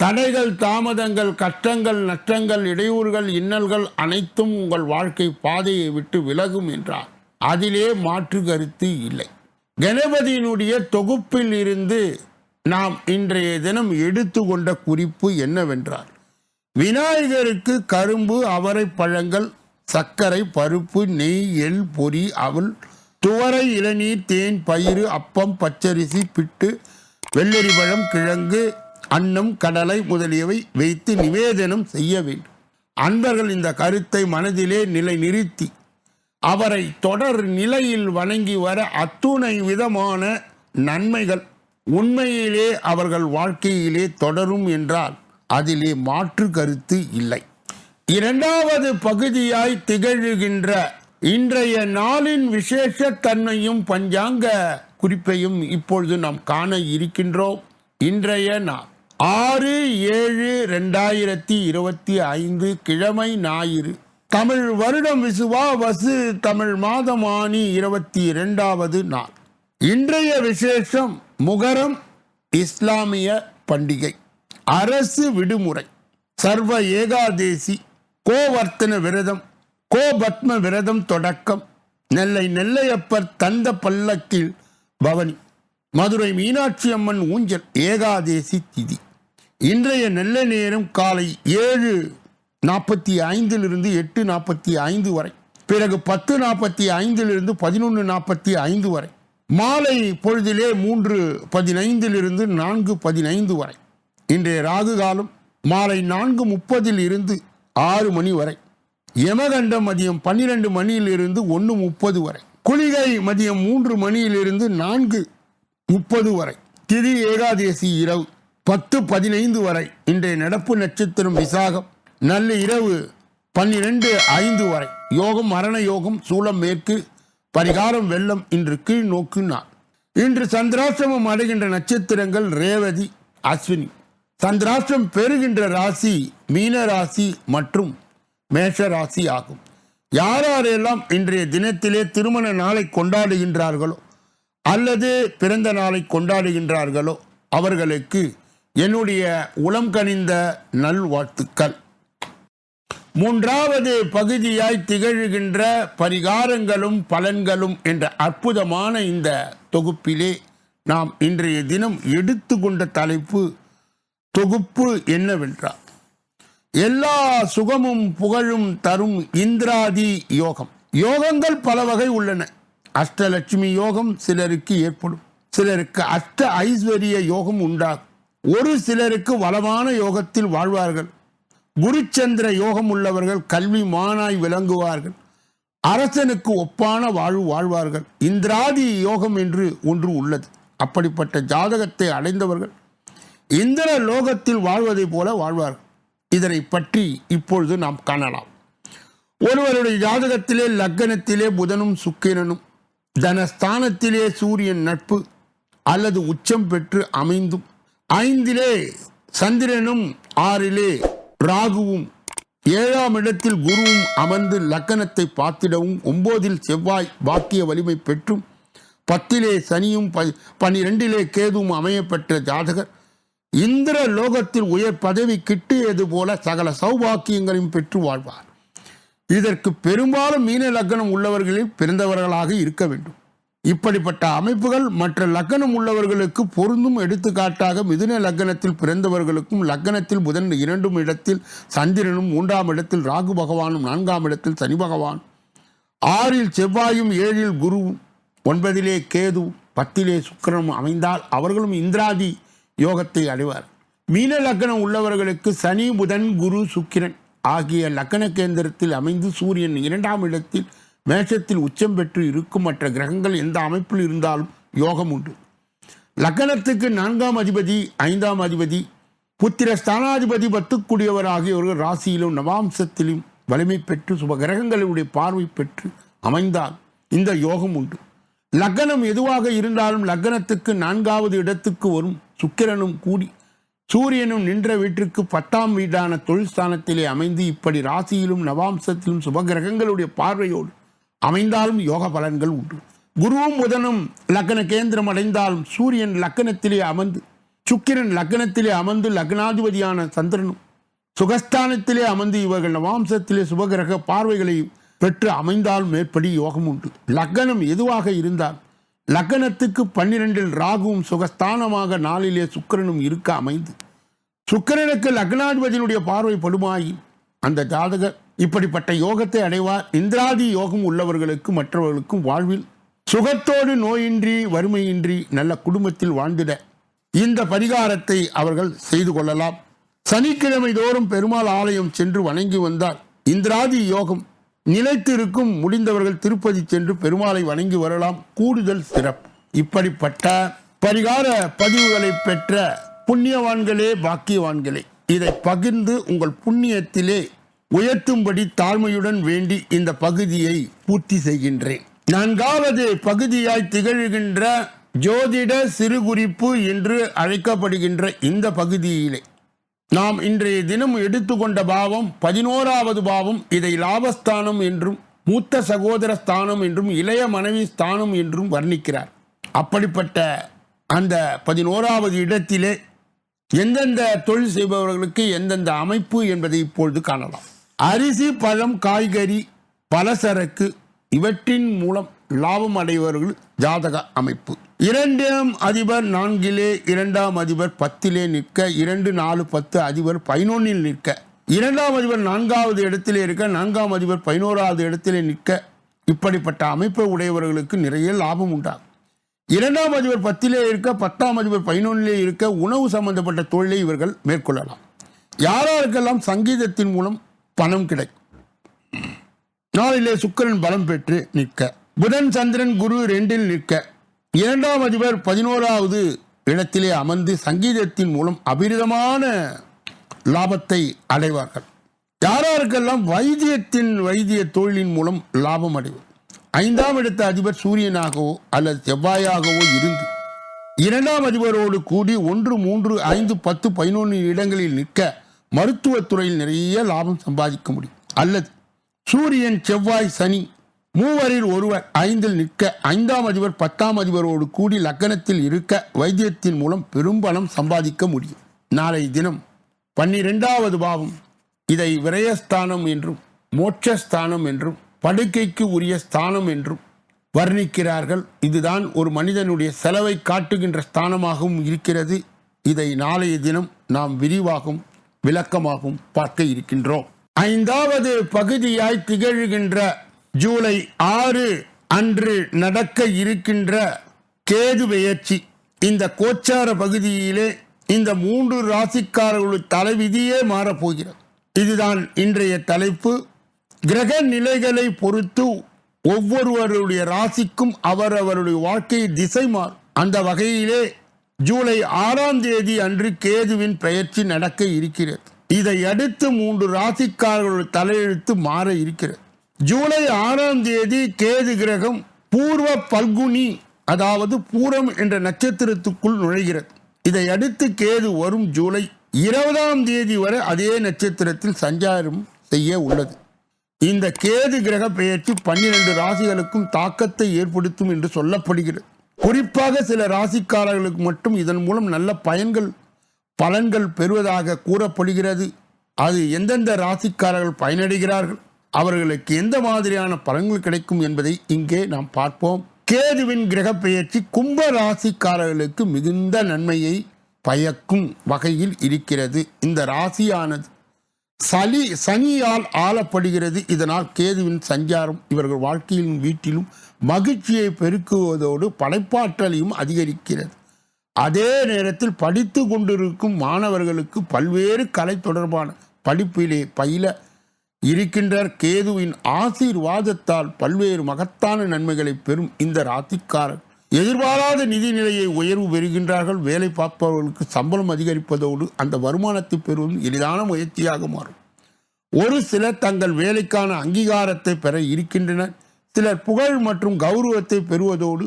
தடைகள் தாமதங்கள் கஷ்டங்கள் நஷ்டங்கள் இடையூறுகள் இன்னல்கள் அனைத்தும் உங்கள் வாழ்க்கை பாதையை விட்டு விலகும் என்றார். அதிலே மாற்று கருத்து இல்லை. கணபதியினுடைய தொகுப்பில் இருந்து நாம் இன்றைய தினம் எடுத்துக்கொண்ட குறிப்பு என்னவென்றால் விநாயகருக்கு கரும்பு அவரை பழங்கள் சர்க்கரை பருப்பு நெய் எள் பொரி அவள் துவரை இளநீர் தேன் பயிறு அப்பம் பச்சரிசி பிட்டு வெள்ளரி பழம் கிழங்கு அன்னம் கடலை முதலியவை வைத்து நிவேதனம் செய்ய வேண்டும். அன்பர்கள் இந்த கருத்தை மனதிலே நிலை நிறுத்தி அவரை தொடர் நிலையில் வணங்கி வர அத்துணை விதமான நன்மைகள் உண்மையிலே அவர்கள் வாழ்க்கையிலே தொடரும் என்றால் அதிலே மாற்று கருத்து இல்லை. இரண்டாவது பகுதியாய் திகழ்கின்ற இன்றைய நாளின் விசேஷ தன்மையும் பஞ்சாங்க குறிப்பையும் இப்பொழுது நாம் காண இருக்கின்றோம். இன்றைய நாள் ஆறு ஏழு ரெண்டாயிரத்தி இருபத்தி ஐந்து கிழமை ஞாயிறு. தமிழ் வருடம் விசுவா வசு தமிழ் மாதமானி இருபத்தி இரண்டாவது நாள். இன்றைய விசேஷம் முகரம் இஸ்லாமிய பண்டிகை. அரசு விடுமுறை. சர்வ ஏகாதேசி கோவர்த்தன விரதம் கோபத்ம விரதம் தொடக்கம். நெல்லை நெல்லையப்பர் தந்த பல்லக்கில் பவனி. மதுரை மீனாட்சி அம்மன் ஊஞ்சல் ஏகாதேசி திதி. இன்றைய நல்ல நேரம் காலை ஏழு நாற்பத்தி ஐந்திலிருந்து எட்டு நாற்பத்தி ஐந்து வரை. பிறகு பத்து நாற்பத்தி ஐந்திலிருந்து பதினொன்று நாற்பத்தி ஐந்து வரை. மாலை பொழுதிலே மூன்று பதினைந்திலிருந்து நான்கு பதினைந்து வரை. இன்றைய ராகு காலம் மாலை நான்கு முப்பதில் இருந்து ஆறு மணி வரை. யமகண்டம் மதியம் பன்னிரண்டு மணியிலிருந்து ஒன்று முப்பது வரை. குளிகை மதியம் மூன்று மணியிலிருந்து நான்கு முப்பது வரை. திதி ஏகாதேசி இரவு. பத்து பதினைந்து வரை இன்றைய நடப்பு நட்சத்திரம் விசாகம். நல்ல இரவு பன்னிரெண்டு ஐந்து வரை. யோகம் மரண யோகம் சூலம் மேற்கு பரிகாரம் வெள்ளம் இன்று கீழ் நோக்கு நாள். இன்று சந்திராசிரமம் அடைகின்ற நட்சத்திரங்கள் ரேவதி அஸ்வினி. சந்திராஷ்டிரம் பெறுகின்ற ராசி மீன ராசி மற்றும் மேஷ ராசி ஆகும். யாரெல்லாம் இன்றைய தினத்திலே திருமண நாளை கொண்டாடுகின்றார்களோ அல்லது பிறந்த நாளை கொண்டாடுகின்றார்களோ அவர்களுக்கு என்னுடைய உளம் கனிந்த நல்வாழ்த்துக்கள். மூன்றாவது பகுதியாய் திகழ்கின்ற பரிகாரங்களும் பலன்களும் என்ற அற்புதமான இந்த தொகுப்பிலே நாம் இன்றைய தினம் எடுத்துக்கொண்ட தலைப்பு தொகுப்பு என்னவென்றால் எல்லா சுகமும் புகழும் தரும் இந்திராதி யோகம். யோகங்கள் பல வகை உள்ளன. அஷ்டலட்சுமி யோகம் சிலருக்கு ஏற்படும். சிலருக்கு அஷ்ட ஐஸ்வர்ய யோகம் உண்டாகும். ஒரு சிலருக்கு வளமான யோகத்தில் வாழ்வார்கள். குருச்சந்திர யோகம் உள்ளவர்கள் கல்வி மானாய் விளங்குவார்கள். அரசனுக்கு ஒப்பான வாழ்வு வாழ்வார்கள். இந்திராதி யோகம் என்று ஒன்று உள்ளது. அப்படிப்பட்ட ஜாதகத்தை அடைந்தவர்கள் இந்திர லோகத்தில் வாழ்வதைப் போல வாழ்வார்கள். இதனை பற்றி இப்பொழுது நாம் காணலாம். ஒருவருடைய ஜாதகத்திலே லக்கணத்திலே புதனும் சுக்கிரனும் தனஸ்தானத்திலே சூரியன் நட்பு அல்லது உச்சம் பெற்று அமைந்தும் ஐந்திலே சந்திரனும் ஆறிலே ராகுவும் ஏழாம் இடத்தில் குருவும் அமர்ந்து லக்கணத்தை பார்த்திடவும் ஒம்போதில் செவ்வாய் பாக்கிய வலிமை பெற்றும் பத்திலே சனியும் ப பனிரெண்டிலே கேதுவும் அமையப்பெற்ற ஜாதகர். இந்திர லோகத்தில் உயர் பதவி கிட்டியது போல சகல சௌபாக்கியங்களையும் பெற்று வாழ்வார். இதற்கு பெரும்பாலும் மீன லக்னம் உள்ளவர்களில் பிறந்தவர்களாக இருக்க வேண்டும். இப்படிப்பட்ட அமைப்புகள் மற்ற லக்னம் உள்ளவர்களுக்கு பொருந்தும் எடுத்துக்காட்டாக மிதுன லக்னத்தில் பிறந்தவர்களுக்கும் லக்னத்தில் புதன் இரண்டும் இடத்தில் சந்திரனும் மூன்றாம் இடத்தில் ராகு பகவானும் நான்காம் இடத்தில் சனி பகவான். ஆறில் செவ்வாயும் ஏழில் குருவும் ஒன்பதிலே கேது பத்திலே சுக்கிரனும் அமைந்தால் அவர்களும் இந்திராதி யோகத்தை அடைவார். மீன லக்னம் உள்ளவர்களுக்கு சனி புதன் குரு சுக்கிரன் ஆகிய லக்கண கேந்திரத்தில் அமைந்து சூரியன் இரண்டாம் இடத்தில் மேஷத்தில் உச்சம் பெற்று இருக்கும் மற்ற கிரகங்கள் எந்த அமைப்பில் இருந்தாலும் யோகம் உண்டு. லக்கணத்துக்கு நான்காம் அதிபதி ஐந்தாம் அதிபதி புத்திர ஸ்தானாதிபதி பத்துக்குடியவர் ஆகியோர்கள் ராசியிலும் நவாம்சத்திலும் வலிமை பெற்று சுப கிரகங்களுடைய பார்வை பெற்று அமைந்தால் இந்த யோகம் உண்டு. லக்னம் எதுவாக இருந்தாலும் லக்னத்துக்கு நான்காவது இடத்துக்கு வரும் சுக்கிரனும் கூடி சூரியனும் நின்ற வீட்டிற்கு பத்தாம் வீடான தொழில் ஸ்தானத்திலே அமைந்து இப்படி ராசியிலும் நவாம்சத்திலும் சுபகிரகங்களுடைய பார்வையோடு அமைந்தாலும் யோக பலன்கள் உண்டு. குருவும் புதனும் லக்ன கேந்திரம் அடைந்தாலும் சூரியன் லக்னத்திலே அமர்ந்து சுக்கிரன் லக்னத்திலே அமர்ந்து லக்னாதிபதியான சந்திரனும் சுகஸ்தானத்திலே அமர்ந்து இவர்கள் நவாம்சத்திலே சுபகிரக பார்வைகளை பெற்று அமைந்தால் மேற்படி யோகம் உண்டு. லக்னம் எதுவாக இருந்தால் லக்னத்துக்கு பன்னிரெண்டில் ராகுவும் சுகஸ்தானமாக நாளிலே சுக்கிரனும் இருக்க அமைந்து சுக்கிரனுக்கு லக்னாதிபதியினுடைய பார்வை படுமாயின் அந்த ஜாதகர் இப்படிப்பட்ட யோகத்தை அடைவார். இந்திராதி யோகம் உள்ளவர்களுக்கு மற்றவர்களுக்கும் வாழ்வில் சுகத்தோடு நோயின்றி வறுமையின்றி நல்ல குடும்பத்தில் வாழ்ந்திட இந்த பரிகாரத்தை அவர்கள் செய்து கொள்ளலாம். சனிக்கிழமை தோறும் பெருமாள் ஆலயம் சென்று வணங்கி வந்தால் இந்திராதி யோகம் நிலைத்திருக்கும் முடிந்தவர்கள் திருப்பதி சென்று பெருமாளை வணங்கி வரலாம். கூடுதல் சிறப்பு. இப்படிப்பட்ட பரிகார பதிவுகளை பெற்ற புண்ணியவான்களே பாக்கியவான்களே இதை பகிர்ந்து உங்கள் புண்ணியத்திலே உயர்த்தும்படி தாழ்மையுடன் வேண்டி இந்த பகுதியை பூர்த்தி செய்கின்றேன். நான்காவது பகுதியாய் திகழ்கின்ற ஜோதிட சிறுகுறிப்பு என்று அழைக்கப்படுகின்ற இந்த பகுதியிலே நாம் இன்றைய தினம் எடுத்துக்கொண்ட பாவம் பதினோராவது பாவம் இதை லாபஸ்தானம் என்றும் மூத்த சகோதர ஸ்தானம் என்றும் இளைய மனைவி ஸ்தானம் என்றும் வர்ணிக்கிறார். அப்படிப்பட்ட அந்த பதினோராவது இடத்திலே எந்தெந்த தொழில் செய்பவர்களுக்கு எந்தெந்த அமைப்பு என்பதை இப்பொழுது காணலாம். அரிசி பழம் காய்கறி பலசரக்கு இவற்றின் மூலம் லாபம் அடைவர்கள் ஜாதக அமைப்பு. இரண்டாம் அதிபர் நான்கிலே இரண்டாம் அதிபர் பத்திலே நிற்க இரண்டு நாலு பத்து அதிபர் பதினொன்னில் நிற்க. இரண்டாம் அதிபர் நான்காவது இடத்திலே இருக்க நான்காம் அதிபர் பதினோராவது இடத்திலே நிற்க. இப்படிப்பட்ட அமைப்பை உடையவர்களுக்கு நிறைய லாபம் உண்டாகும். இரண்டாம் அதிபர் பத்திலே இருக்க பத்தாம் அதிபர் பதினொன்னிலே இருக்க உணவு சம்பந்தப்பட்ட தொழிலை இவர்கள் மேற்கொள்ளலாம். யாராருக்கெல்லாம் சங்கீதத்தின் மூலம் பணம் கிடைக்கும். நாளிலே சுக்கரன் பலம் பெற்று நிற்க. புதன் சந்திரன் குரு ரெண்டில் நிற்க. இரண்டாம் அதிபர் பதினோராவது இடத்திலே அமர்ந்து சங்கீதத்தின் மூலம் அபிரிதமான லாபத்தை அடைவார்கள். யாராருக்கெல்லாம் வைத்தியத்தின் வைத்திய தொழிலின் மூலம் லாபம் அடைவர் ஐந்தாம் இடத்த அதிபர் சூரியனாகவோ அல்லது செவ்வாயாகவோ இருந்து இரண்டாம் அதிபரோடு கூடி ஒன்று மூன்று ஐந்து பத்து பதினொன்று இடங்களில் நிற்க மருத்துவத்துறையில் நிறைய லாபம் சம்பாதிக்க முடியும். அல்லது சூரியன் செவ்வாய் சனி மூவரில் ஒருவர் ஐந்தில் நிற்க ஐந்தாம் அதிபர் பத்தாம் அதிபரோடு கூடி லக்கணத்தில் இருக்க வைத்தியத்தின் மூலம் பெரும்பணம் சம்பாதிக்க முடியும். நாளை தினம் பன்னிரெண்டாவது பாவம். இதை விரயஸ்தானம் என்றும் மோட்சஸ்தானம் என்றும் படுக்கைக்கு உரிய ஸ்தானம் என்றும் வர்ணிக்கிறார்கள். இதுதான் ஒரு மனிதனுடைய செலவை காட்டுகின்ற ஸ்தானமாகவும் இருக்கிறது. இதை நாளைய தினம் நாம் விரிவாகவும் விளக்கமாகவும் பார்க்க இருக்கின்றோம். ஐந்தாவது பகுதியாய் திகழ்கின்ற ஜூலை ஆறு அன்று நடக்க இருக்கின்ற கேது பெயர்ச்சி. இந்த கோச்சார பகுதியிலே இந்த மூன்று ராசிக்காரர்களுடைய தலைவிதியே மாறப்போகிறது. இதுதான் இன்றைய தலைப்பு. கிரக நிலைகளை பொறுத்து ஒவ்வொருவருடைய ராசிக்கும் அவரவருடைய வாழ்க்கை திசை மாறும். அந்த வகையிலே ஜூலை ஆறாம் தேதி அன்று கேதுவின் பெயர்ச்சி நடக்க இருக்கிறது. இதை அடுத்து மூன்று ராசிக்காரர்களுடைய தலையெழுத்து மாற இருக்கிறது. ஜூலை ஆறாம் தேதி கேது கிரகம் பூர்வ பல்குனி அதாவது பூரம் என்ற நட்சத்திரத்துக்குள் நுழைகிறது. இதை அடுத்து கேது வரும் ஜூலை இருபதாம் தேதி வரை அதே நட்சத்திரத்தில் சஞ்சாரம் செய்ய உள்ளது. இந்த கேது கிரக பெயர்ச்சி பன்னிரண்டு ராசிகளுக்கும் தாக்கத்தை ஏற்படுத்தும் என்று சொல்லப்படுகிறது. குறிப்பாக சில ராசிக்காரர்களுக்கு மட்டும் இதன் மூலம் நல்ல பயன்கள் பலன்கள் பெறுவதாக கூறப்படுகிறது. அது எந்தெந்த ராசிக்காரர்கள் பயனடைகிறார்கள் அவர்களுக்கு எந்த மாதிரியான பலன்கள் கிடைக்கும் என்பதை இங்கே நாம் பார்ப்போம். கேதுவின் கிரக பெயர்ச்சி கும்ப ராசிக்காரர்களுக்கு மிகுந்த நன்மையை பயக்கும் வகையில் இருக்கிறது. இந்த ராசியானது சளி சனியால் ஆளப்படுகிறது. இதனால் கேதுவின் சஞ்சாரம் இவர்கள் வாழ்க்கையிலும் வீட்டிலும் மகிழ்ச்சியை பெருக்குவதோடு படைப்பாற்றலையும் அதிகரிக்கிறது. அதே நேரத்தில் படித்து கொண்டிருக்கும் மாணவர்களுக்கு பல்வேறு கலை தொடர்பான படிப்பிலே பயில இருக்கின்ற கேதுவின் ஆசீர்வாதத்தால் பல்வேறு மகத்தான நன்மைகளை பெறும் இந்த ராசிக்காரர். எதிர்பாராத நிதி நிலையை உயர்வு பெறுகின்றார்கள். வேலை பார்ப்பவர்களுக்கு சம்பளம் அதிகரிப்பதோடு அந்த வருமானத்தை பெறுவதும் எளிதான முயற்சியாக மாறும். ஒரு சிலர் தங்கள் வேலைக்கான அங்கீகாரத்தை பெற இருக்கின்றனர். சிலர் புகழ் மற்றும் கௌரவத்தை பெறுவதோடு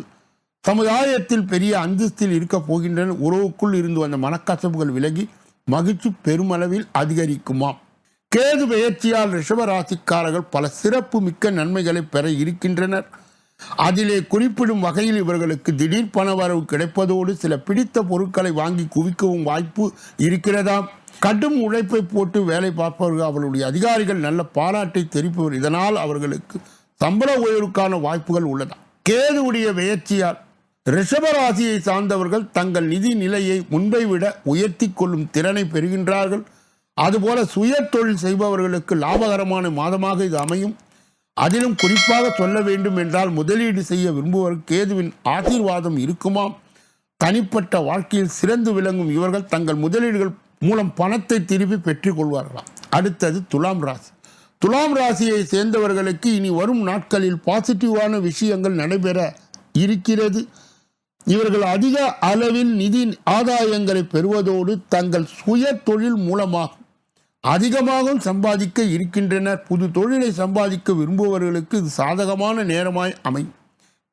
சமுதாயத்தில் பெரிய அந்தஸ்தில் இருக்கப் போகின்றனர். உறவுக்குள் இருந்து வந்த மனக்கசப்புகள் விலகி மகிழ்ச்சி பெருமளவில் அதிகரிக்குமாம். கேது பெயர்ச்சியால் ரிஷபராசிக்காரர்கள் பல சிறப்பு மிக்க நன்மைகளை பெற இருக்கின்றனர். அதிலே குறிப்பிடும் வகையில் இவர்களுக்கு திடீர் பணவரவு கிடைப்பதோடு சில பிடித்த பொருட்களை வாங்கி குவிக்கவும் வாய்ப்பு இருக்கிறதாம் கடும் உழைப்பை போட்டு வேலை பார்ப்பவர்கள் அவர்களுடைய அதிகாரிகள் நல்ல பாராட்டை தெரிப்பவர் இதனால் அவர்களுக்கு சம்பள உயர்வுக்கான வாய்ப்புகள் உள்ளதா? கேதுவுடைய முயற்சியால் ரிஷபராசியை சார்ந்தவர்கள் தங்கள் நிதி நிலையை முன்பை விட உயர்த்தி கொள்ளும் திறனை பெறுகின்றார்கள். அதுபோல சுய தொழில் செய்பவர்களுக்கு லாபகரமான மாதமாக இது அமையும். அதிலும் குறிப்பாக சொல்ல வேண்டும் என்றால் முதலீடு செய்ய விரும்புவர் கேதுவின் ஆசீர்வாதம் இருக்குமாம் தனிப்பட்ட வாழ்க்கையில் சிறந்து விளங்கும் இவர்கள் தங்கள் முதலீடுகள் மூலம் பணத்தை திருப்பி பெற்றுக் கொள்வார்களாம் அடுத்தது துலாம் ராசி. துலாம் ராசியை சேர்ந்தவர்களுக்கு இனி வரும் நாட்களில் பாசிட்டிவான விஷயங்கள் நடைபெற இருக்கிறது. இவர்கள் அதிக அளவில் நிதி ஆதாயங்களை பெறுவதோடு தங்கள் சுய தொழில் மூலமாக அதிகமாகவும் சம்பாதிக்க இருக்கின்றனர். புது தொழிலை சம்பாதிக்க விரும்புபவர்களுக்கு இது சாதகமான நேரமாய் அமையும்.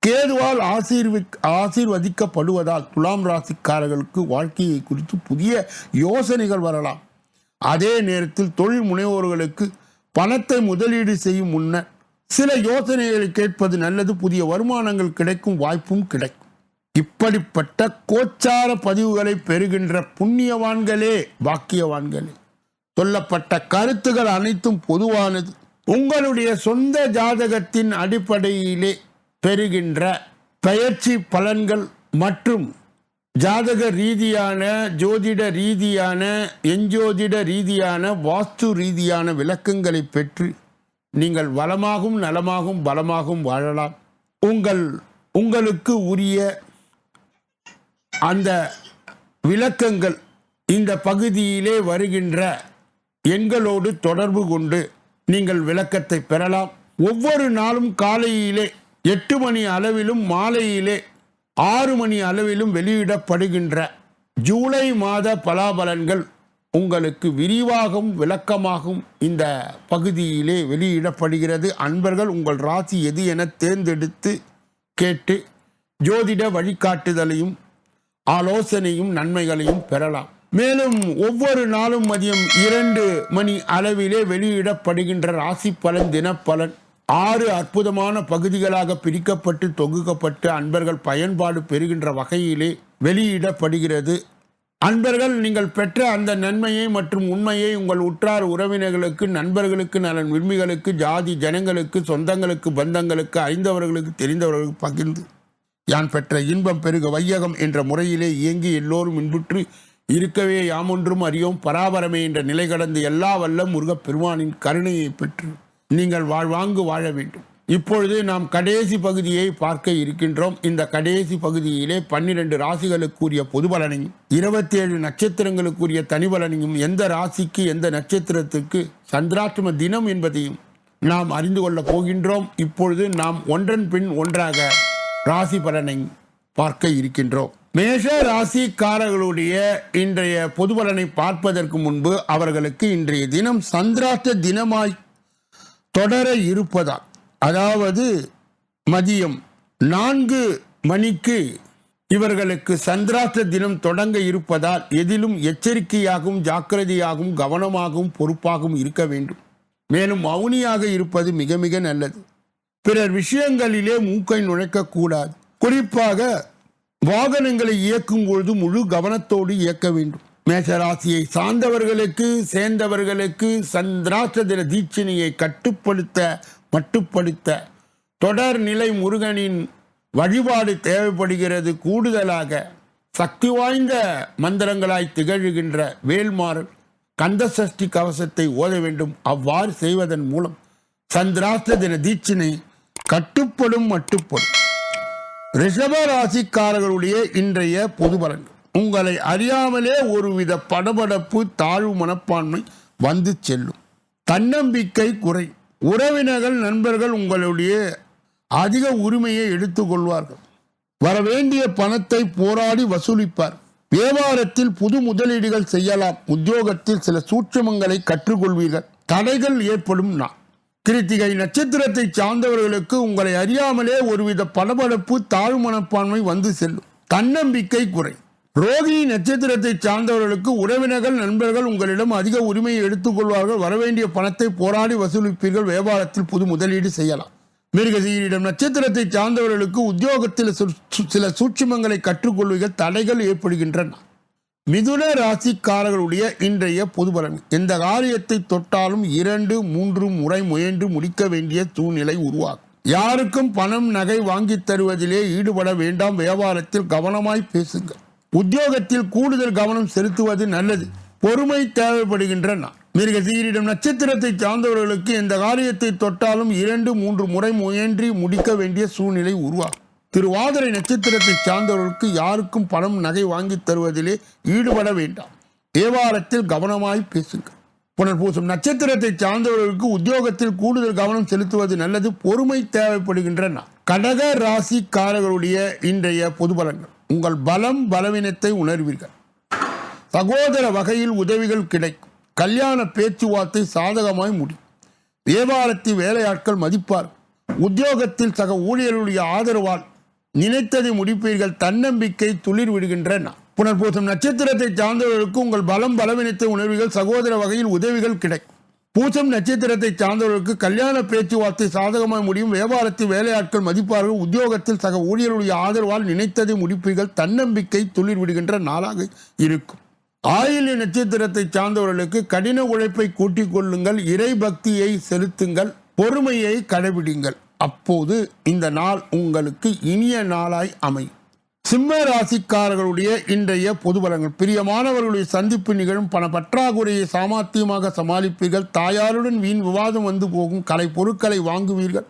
கேதுவால் ஆசீர்வி ஆசீர்வதிக்கப்படுவதால் துலாம் ராசிக்காரர்களுக்கு வாழ்க்கையை குறித்து புதிய யோசனைகள் வரலாம். அதே நேரத்தில் தொழில் முனைவோர்களுக்கு பணத்தை முதலீடு செய்யும் முன்னர் சில யோசனைகளை கேட்பது நல்லது. புதிய வருமானங்கள் கிடைக்கும் வாய்ப்பும் கிடைக்கும். இப்படிப்பட்ட கோச்சார பதிவுகளை பெறுகின்ற புண்ணியவான்களே பாக்கியவான்களே. சொல்லப்பட்ட கருத்துகள் அனைத்தும் பொதுவானது. உங்களுடைய சொந்த ஜாதகத்தின் அடிப்படையிலே பெறுகின்ற பயிற்சி பலன்கள் மற்றும் ஜாதக ரீதியான ஜோதிட ரீதியான எஞ்சோதிட ரீதியான வாஸ்து ரீதியான விளக்கங்களை பெற்று நீங்கள் வளமாகவும் நலமாகவும் பலமாகவும் வாழலாம். உங்கள் உங்களுக்கு உரிய அந்த விளக்கங்கள் இந்த பகுதியிலே வருகின்ற எங்களோடு தொடர்பு கொண்டு நீங்கள் விளக்கத்தை பெறலாம். ஒவ்வொரு நாளும் காலையிலே எட்டு மணி அளவிலும் மாலையிலே ஆறு மணி அளவிலும் வெளியிடப்படுகின்ற ஜூலை மாத பலாபலன்கள் உங்களுக்கு விரிவாகவும் விளக்கமாகவும் இந்த பகுதியிலே வெளியிடப்படுகிறது. அன்பர்கள் உங்கள் ராசி எது என தேர்ந்தெடுத்து கேட்டு ஜோதிட வழிகாட்டுதலையும் ஆலோசனையும் நன்மைகளையும் பெறலாம். மேலும் ஒவ்வொரு நாளும் மதியம் இரண்டு மணி அளவிலே வெளியிடப்படுகின்ற ராசி பலன் தினப்பலன். ஆறு அற்புதமான பகுதிகளாக பிரிக்கப்பட்டு தொகுக்கப்பட்டு அன்பர்கள் பயன்பாடு பெறுகின்ற வகையிலே வெளியிடப்படுகிறது. அன்பர்கள் நீங்கள் பெற்ற அந்த நன்மையை மற்றும் உண்மையை உங்கள் உற்றார் உறவினர்களுக்கு நண்பர்களுக்கு நலன் விரும்பிகளுக்கு ஜாதி ஜனங்களுக்கு சொந்தங்களுக்கு பந்தங்களுக்கு அறிந்தவர்களுக்கு தெரிந்தவர்களுக்கு பகிர்ந்து யான் பெற்ற இன்பம் பெருக வையகம் என்ற முறையிலே இயங்கி எல்லோரும் இன்புற்று இருக்கவே யாமொன்றும் அறியோம் பராபரமே என்ற நிலை கடந்து எல்லா வல்ல முருகப் பெருமானின் கருணையை பெற்று நீங்கள் வாழ்வாங்கு வாழ வேண்டும். இப்பொழுது நாம் கடைசி பகுதியை பார்க்க இருக்கின்றோம். இந்த கடைசி பகுதியிலே பன்னிரண்டு ராசிகளுக்குரிய பொது பலனையும் இருபத்தி ஏழு நட்சத்திரங்களுக்குரிய தனி பலனையும் எந்த ராசிக்கு எந்த நட்சத்திரத்துக்கு சந்திராஷ்டம தினம் என்பதையும் நாம் அறிந்து கொள்ளப் போகின்றோம். இப்பொழுது நாம் ஒன்றன் பின் ஒன்றாக ராசி பலனை பார்க்க இருக்கின்றோம். மேஷ ராசிக்காரர்களுடைய இன்றைய பொதுபலனை பார்ப்பதற்கு முன்பு அவர்களுக்கு இன்றைய தினம் சந்திராஷ்ட தினமாய் தொடர இருப்பதால் அதாவது மதியம் நான்கு மணிக்கு இவர்களுக்கு சந்திராஷ்ட தினம் தொடங்க இருப்பதால் எதிலும் எச்சரிக்கையாகவும் ஜாக்கிரதையாகவும் கவனமாகவும் பொறுப்பாகவும் இருக்க வேண்டும். மேலும் மௌனியாக இருப்பது மிக மிக நல்லது. பிறர் விஷயங்களிலே மூக்கை நுழைக்கக்கூடாது. குறிப்பாக வாகனங்களை இயக்கும் பொழுது முழு கவனத்தோடு இயக்க வேண்டும். மேசராசியை சார்ந்தவர்களுக்கு சேர்ந்தவர்களுக்கு சந்திராஷ்ட தின தீட்சணையை கட்டுப்படுத்த மட்டுப்படுத்த தொடர் நிலை முருகனின் வழிபாடு தேவைப்படுகிறது. கூடுதலாக சக்தி வாய்ந்த மந்திரங்களாய் திகழ்கின்ற வேல்மாறன் கந்த சஷ்டி கவசத்தை ஓத வேண்டும். அவ்வாறு செய்வதன் மூலம் சந்திராஷ்ட தின தீட்சினை கட்டுப்படும் மட்டுப்படும். ரிஷப ராசிக்காரர்களுடைய இன்றைய பொது உங்களை அறியாமலே ஒருவித படபடப்பு தாழ்வு மனப்பான்மை வந்து செல்லும். தன்னம்பிக்கை குறை. உறவினர்கள் நண்பர்கள் உங்களுடைய அதிக உரிமையை எடுத்துக்கொள்வார்கள் வரவேண்டிய பணத்தை போராடி வசூலிப்பார். வியாபாரத்தில் புது முதலீடுகள் செய்யலாம். உத்தியோகத்தில் சில சூட்சமங்களை கற்றுக்கொள்வீர்கள். தடைகள் ஏற்படும் நான் கிருத்திகை நட்சத்திரத்தை சார்ந்தவர்களுக்கு உங்களை அறியாமலே ஒருவித பளபளப்பு தாழ்வு மனப்பான்மை வந்து செல்லும். தன்னம்பிக்கை குறை. ரோகிணி நட்சத்திரத்தை சார்ந்தவர்களுக்கு உறவினர்கள் நண்பர்கள் உங்களிடம் அதிக உரிமையை எடுத்துக்கொள்வார்கள் வரவேண்டிய பணத்தை போராடி வசூலிப்பீர்கள். வியாபாரத்தில் புது முதலீடு செய்யலாம். மிருகசீரிடம் நட்சத்திரத்தை சார்ந்தவர்களுக்கு உத்தியோகத்தில் சு- சில சூட்சுமங்களை கற்றுக்கொள்வீர்கள் தடைகள் ஏற்படுகின்றன. மிதுன ராசிக்காரர்களுடைய இன்றைய பொது பலன். எந்த காரியத்தை தொட்டாலும் இரண்டு மூன்று முறை முயன்று முடிக்க வேண்டிய சூழ்நிலை உருவாகும். யாருக்கும் பணம் நகை வாங்கித் தருவதிலே ஈடுபட வேண்டாம். வியாபாரத்தில் கவனமாய் பேசுங்கள். உத்தியோகத்தில் கூடுதல் கவனம் செலுத்துவது நல்லது. பொறுமை தேவைப்படுகின்றன மிருகசீரிடம் நட்சத்திரத்தை சார்ந்தவர்களுக்கு எந்த காரியத்தை தொட்டாலும் இரண்டு மூன்று முறை முயன்றி முடிக்க வேண்டிய சூழ்நிலை உருவாகும். திருவாதிரை நட்சத்திரத்தை சார்ந்தவர்களுக்கு யாருக்கும் பணம் நகை வாங்கி தருவதிலே ஈடுபட வேண்டாம். தேவாரத்தில் கவனமாய் பேசுங்கள். புனர்பூசம். நட்சத்திரத்தை சார்ந்தவர்களுக்கு உத்தியோகத்தில் கூடுதல் கவனம் செலுத்துவது நல்லது பொறுமை தேவைப்படுகின்றன. கடக ராசிக்காரர்களுடைய இன்றைய பொது பலன்கள். உங்கள் பலம் பலவீனத்தை உணர்வீர்கள். சகோதர வகையில் உதவிகள் கிடைக்கும். கல்யாண பேச்சுவார்த்தை சாதகமாய் முடியும். தேவாரத்தில் வேலையாட்கள் மதிப்பார் உத்தியோகத்தில் சக ஊழியர்களுடைய ஆதரவால் நினைத்ததை முடிப்பீர்கள் தன்னம்பிக்கை துளிர் விடுகின்றன. புனர்பூசம் நட்சத்திரத்தை சார்ந்தவர்களுக்கு உங்கள் பலம் பலவினைத்த உணர்வுகள் சகோதர வகையில் உதவிகள் கிடைக்கும் பூசம் நட்சத்திரத்தை சார்ந்தவர்களுக்கு கல்யாண பேச்சுவார்த்தை சாதகமாக முடியும் வியாபாரத்தில் வேலையாட்கள் மதிப்பார்கள் உத்தியோகத்தில் சக ஊழியர்களுடைய ஆதரவால் நினைத்ததை முடிப்பீர்கள் தன்னம்பிக்கை துளிர் விடுகின்ற நாளாக இருக்கும். ஆயுள் நட்சத்திரத்தை சார்ந்தவர்களுக்கு கடின உழைப்பை கூட்டிக் கொள்ளுங்கள் இறை பக்தியை செலுத்துங்கள் பொறுமையை கடைபிடிங்கள். அப்போது இந்த நாள் உங்களுக்கு இனிய நாளாய் அமை சிம்ம ராசிக்காரர்களுடைய இன்றைய பொது பலங்கள் பிரியமானவர்களுடைய சந்திப்பு நிகழும். பண பற்றாக்குறையை சாமர்த்தியமாக சமாளிப்பீர்கள். தாயாருடன் வீண் விவாதம் வந்து போகும். கலை பொருட்களை வாங்குவீர்கள்.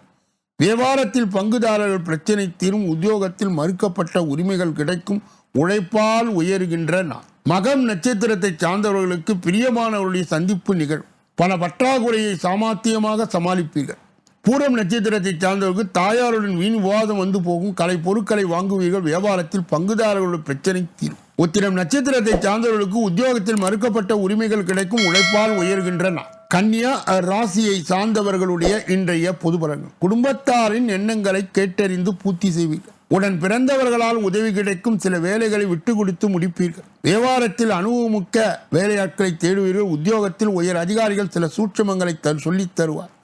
வியாபாரத்தில் பங்குதாரர்கள் பிரச்சனை தீரும். உத்தியோகத்தில் மறுக்கப்பட்ட உரிமைகள் கிடைக்கும். உழைப்பால் உயர்கின்ற நாள். மகம் நட்சத்திரத்தை சார்ந்தவர்களுக்கு பிரியமானவருடைய சந்திப்பு நிகழும். பண பற்றாக்குறையை சாமர்த்தியமாக சமாளிப்பீர்கள். பூரம் நட்சத்திரத்தை சார்ந்தவர்களுக்கு தாயாருடன் வீண் விவாதம் வந்து போகும். கலை பொருட்களை வாங்குவீர்கள். வியாபாரத்தில் பங்குதாரர்களுடைய பிரச்சனை தீரும். உத்திரம் நட்சத்திரத்தை சார்ந்தவர்களுக்கு உத்தியோகத்தில் மறுக்கப்பட்ட உரிமைகள் கிடைக்கும். உழைப்பால் உயர்கின்றன. கன்னியா ராசியை சார்ந்தவர்களுடைய இன்றைய பொதுபலங்கள் குடும்பத்தாரின் எண்ணங்களை கேட்டறிந்து பூர்த்தி செய்வீர்கள். உடன் பிறந்தவர்களால் உதவி கிடைக்கும். சில வேலைகளை விட்டு கொடுத்து முடிப்பீர்கள். வியாபாரத்தில் அனுபவமிக்க வேலையாட்களை தேடுவீர்கள். உத்தியோகத்தில் உயர் அதிகாரிகள் சில சூட்சமங்களை தரு சொல்லித் தருவார்.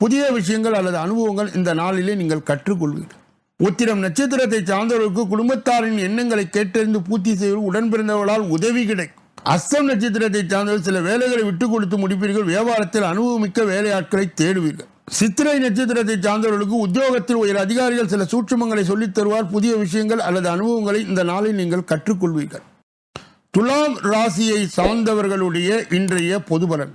புதிய விஷயங்கள் அல்லது அனுபவங்கள் இந்த நாளிலே நீங்கள் கற்றுக்கொள்வீர்கள். உத்திரம் நட்சத்திரத்தை சார்ந்தவர்களுக்கு குடும்பத்தாரின் எண்ணங்களை கேட்டறிந்து பூர்த்தி செய்வது உடன்பிறந்தவர்களால் உதவி கிடைக்கும். அஸ்தம் நட்சத்திரத்தை சார்ந்தவர் சில வேலைகளை விட்டு கொடுத்து முடிப்பீர்கள். வியாபாரத்தில் அனுபவமிக்க வேலையாட்களை தேடுவீர்கள். சித்திரை நட்சத்திரத்தை சார்ந்தவர்களுக்கு உத்தியோகத்தில் உயர் அதிகாரிகள் சில சூட்சமங்களை சொல்லித் தருவார். புதிய விஷயங்கள் அல்லது அனுபவங்களை இந்த நாளில் நீங்கள் கற்றுக்கொள்வீர்கள். துலாம் ராசியை சார்ந்தவர்களுடைய இன்றைய பொதுபலன்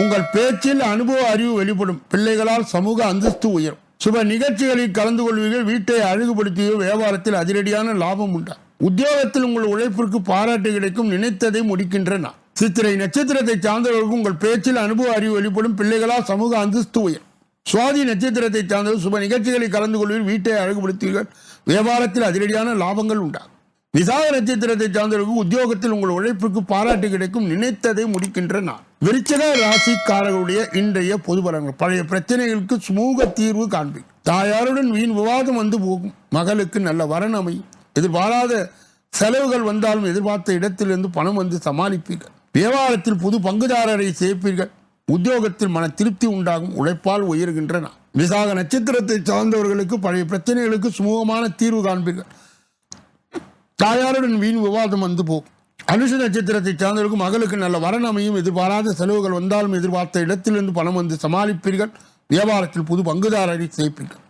உங்கள் பேச்சில் அனுபவ அறிவு வெளிப்படும். பிள்ளைகளால் சமூக அந்தஸ்து உயரும். சுப நிகழ்ச்சிகளில் கலந்து கொள்வீர்கள் வீட்டை அழகுபடுத்தியோ வியாபாரத்தில் அதிரடியான லாபம் உண்டா? உத்தியோகத்தில் உங்கள் உழைப்பிற்கு பாராட்டு கிடைக்கும் நினைத்ததை முடிக்கின்றன. சித்திரை நட்சத்திரத்தை சார்ந்தவர்களுக்கு உங்கள் பேச்சில் அனுபவ அறிவு வெளிப்படும். பிள்ளைகளால் சமூக அந்தஸ்து உயரும். சுவாதி நட்சத்திரத்தை சார்ந்தவர் சுப நிகழ்ச்சிகளில் கலந்து கொள்வீர்கள் வீட்டை அழகுபடுத்துவீர்கள் வியாபாரத்தில் அதிரடியான லாபங்கள் உண்டாகும் விசாக நட்சத்திரத்தை சார்ந்தவர்களுக்கு உத்தியோகத்தில் உங்கள் உழைப்புக்கு பாராட்டு கிடைக்கும் நினைத்ததை முடிக்கின்ற நான் விருச்சக ராசிக்காரர்களுடைய இன்றைய பொது பலன்கள். பழைய பிரச்சனைகளுக்கு சுமூக தீர்வு காண்பி தாயாருடன் வீண் விவாதம் வந்து போகும். மகளுக்கு நல்ல வரணமை எதிர்பாராத செலவுகள் வந்தாலும் எதிர்பார்த்த இடத்திலிருந்து பணம் வந்து சமாளிப்பீர்கள். வியாபாரத்தில் புது பங்குதாரரை சேர்ப்பீர்கள். உத்தியோகத்தில் மன திருப்தி உண்டாகும். உழைப்பால் உயர்கின்றன. விசாக நட்சத்திரத்தை சார்ந்தவர்களுக்கு பழைய பிரச்சனைகளுக்கு சுமூகமான தீர்வு காண்பீர்கள். தாயாருடன் வீண் விவாதம் வந்து போகும் அனுஷ நட்சத்திரத்தை சார்ந்தவர்களுக்கு மகளுக்கு நல்ல வரணமையும் எதிர்பாராத செலவுகள் வந்தாலும் எதிர்பார்த்த இடத்திலிருந்து பணம் வந்து சமாளிப்பீர்கள். வியாபாரத்தில் புது பங்குதாரரை சேர்ப்பீர்கள்.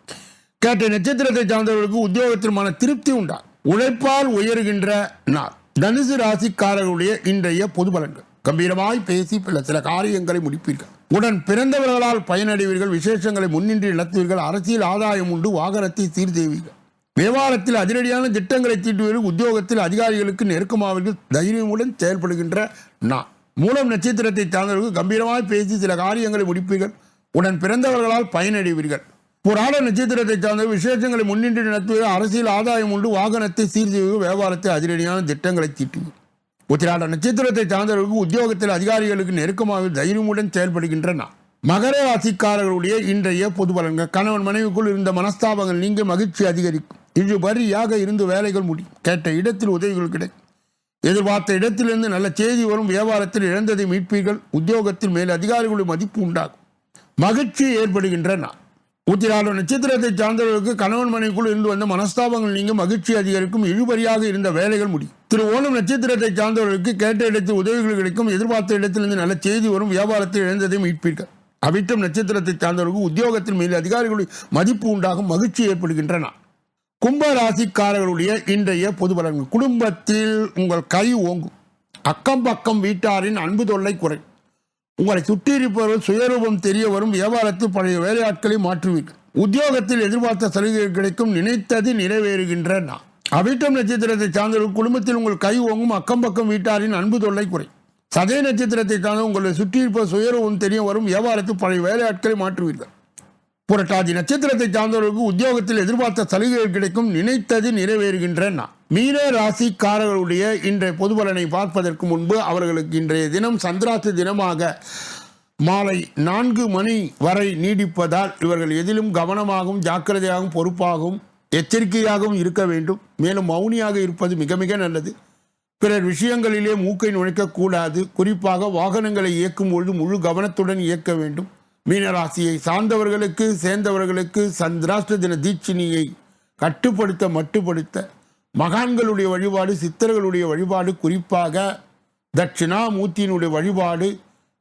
கேட்ட நட்சத்திரத்தை சார்ந்தவர்களுக்கு உத்தியோகத்தில் மன திருப்தி உண்டா? உழைப்பால் உயர்கின்ற நாள். தனுசு ராசிக்காரர்களுடைய இன்றைய பொது பலன்கள். கம்பீரமாய் பேசி பல சில காரியங்களை முடிப்பீர்கள். உடன் பிறந்தவர்களால் பயனடைவீர்கள். விசேஷங்களை முன்னின்று நடத்துவீர்கள். அரசியல் ஆதாயம் உண்டு. வாகனத்தை சீர்தேவீர்கள். விவகாரத்தில் அதிரடியான திட்டங்களை தீட்டுவதில் உத்தியோகத்தில் அதிகாரிகளுக்கு நெருக்கமாவதற்கு தைரியமுடன் செயல்படுகின்ற நான் மூலம் நட்சத்திரத்தை சார்ந்தவர்கள் கம்பீரமாக பேசி சில காரியங்களை முடிப்பீர்கள். உடன் பிறந்தவர்களால் பயனடைவீர்கள். புராண நட்சத்திரத்தை சார்ந்த விசேஷங்களை முன்னின்று நடத்துவது அரசியல் ஆதாயம் உண்டு. வாகனத்தை சீர் செய்வது வியாபாரத்தை அதிரடியான திட்டங்களை தீட்டுவது உத்திராட நட்சத்திரத்தை சார்ந்தவர்களுக்கு உத்தியோகத்தில் அதிகாரிகளுக்கு நெருக்கமாக தைரியமுடன் செயல்படுகின்ற நான் மகர ராசிக்காரர்களுடைய இன்றைய பொது பலன்கள் கணவன் மனைவிக்குள் இருந்த மனஸ்தாபங்கள் நீங்க மகிழ்ச்சி அதிகரிக்கும் இன்று வரியாக இருந்து வேலைகள் முடியும் கேட்ட இடத்தில் உதவிகள் கிடைக்கும் எதிர்பார்த்த இடத்திலிருந்து நல்ல செய்தி வரும் வியாபாரத்தில் இழந்ததை மீட்பீர்கள் உத்தியோகத்தில் மேல் அதிகாரிகளுடைய மதிப்பு உண்டாகும். மகிழ்ச்சி ஏற்படுகின்ற நான் உத்திராட நட்சத்திரத்தை சார்ந்தவர்களுக்கு கணவன் மனைவிக்குள் இருந்து வந்த மனஸ்தாபங்கள் நீங்க மகிழ்ச்சி அதிகரிக்கும் இழுபறியாக இருந்த வேலைகள் முடியும் திரு ஓணம் நட்சத்திரத்தை சார்ந்தவர்களுக்கு கேட்ட இடத்தில் உதவிகள் கிடைக்கும் எதிர்பார்த்த இடத்திலிருந்து நல்ல செய்தி வரும் வியாபாரத்தில் இழந்ததை மீட்பீர்கள். அவிட்டம் நட்சத்திரத்தை சார்ந்தவர்களுக்கு உத்தியோகத்தின் மீது அதிகாரிகளுடைய மதிப்பு உண்டாகும் மகிழ்ச்சி ஏற்படுகின்றன. கும்ப ராசிக்காரர்களுடைய இன்றைய பொது பலன்கள். குடும்பத்தில் உங்கள் கை ஓங்கும். அக்கம் பக்கம் வீட்டாரின் அன்பு தொல்லை குறை. உங்களை சுற்றியிருப்பவர்கள் சுயரூபம் தெரிய வரும். வியாபாரத்தில் பழைய வேலையாட்களை மாற்றுவீர்கள். உத்தியோகத்தில் எதிர்பார்த்த சலுகைகள் கிடைக்கும். நினைத்தது நிறைவேறுகின்ற நான் அவிட்டம் நட்சத்திரத்தை சார்ந்தவர்கள் குடும்பத்தில் உங்கள் கை ஓங்கும். அக்கம் பக்கம் வீட்டாரின் அன்பு தொல்லை குறை. சதய நட்சத்திரத்தை சார்ந்த உங்களை சுற்றியிருப்ப சுயரவும் தெரிய வரும் வியாபாரத்தில் பழைய வேலையாட்களை மாற்றுவீர்கள். புரட்டாதி நட்சத்திரத்தை சார்ந்தவர்களுக்கு உத்தியோகத்தில் எதிர்பார்த்த சலுகைகள் கிடைக்கும் நினைத்தது நிறைவேறுகின்ற நான் மீன ராசிக்காரர்களுடைய இன்றைய பொதுபலனை பார்ப்பதற்கு முன்பு அவர்களுக்கு இன்றைய தினம் சந்திராசி தினமாக மாலை நான்கு மணி வரை நீடிப்பதால் இவர்கள் எதிலும் கவனமாகவும் ஜாக்கிரதையாகவும் பொறுப்பாகவும் எச்சரிக்கையாகவும் இருக்க வேண்டும். மேலும் மௌனியாக இருப்பது மிக மிக நல்லது. பிறர் விஷயங்களிலே மூக்கை நுழைக்கக்கூடாது. குறிப்பாக வாகனங்களை இயக்கும் பொழுது முழு கவனத்துடன் இயக்க வேண்டும். மீனராசியை சார்ந்தவர்களுக்கு சேர்ந்தவர்களுக்கு சந்திராஷ்ட தின தீட்சினியை கட்டுப்படுத்த மட்டுப்படுத்த மகான்களுடைய வழிபாடு சித்தர்களுடைய வழிபாடு குறிப்பாக தட்சிணாமூர்த்தியினுடைய வழிபாடு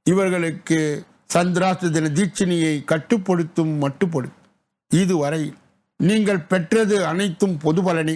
இவர்களுக்கு சந்திராஷ்ட தின தீட்சினியை கட்டுப்படுத்தும் மட்டுப்படுத்தும். இதுவரை நீங்கள் பெற்றது அனைத்தும் பொது பலனே.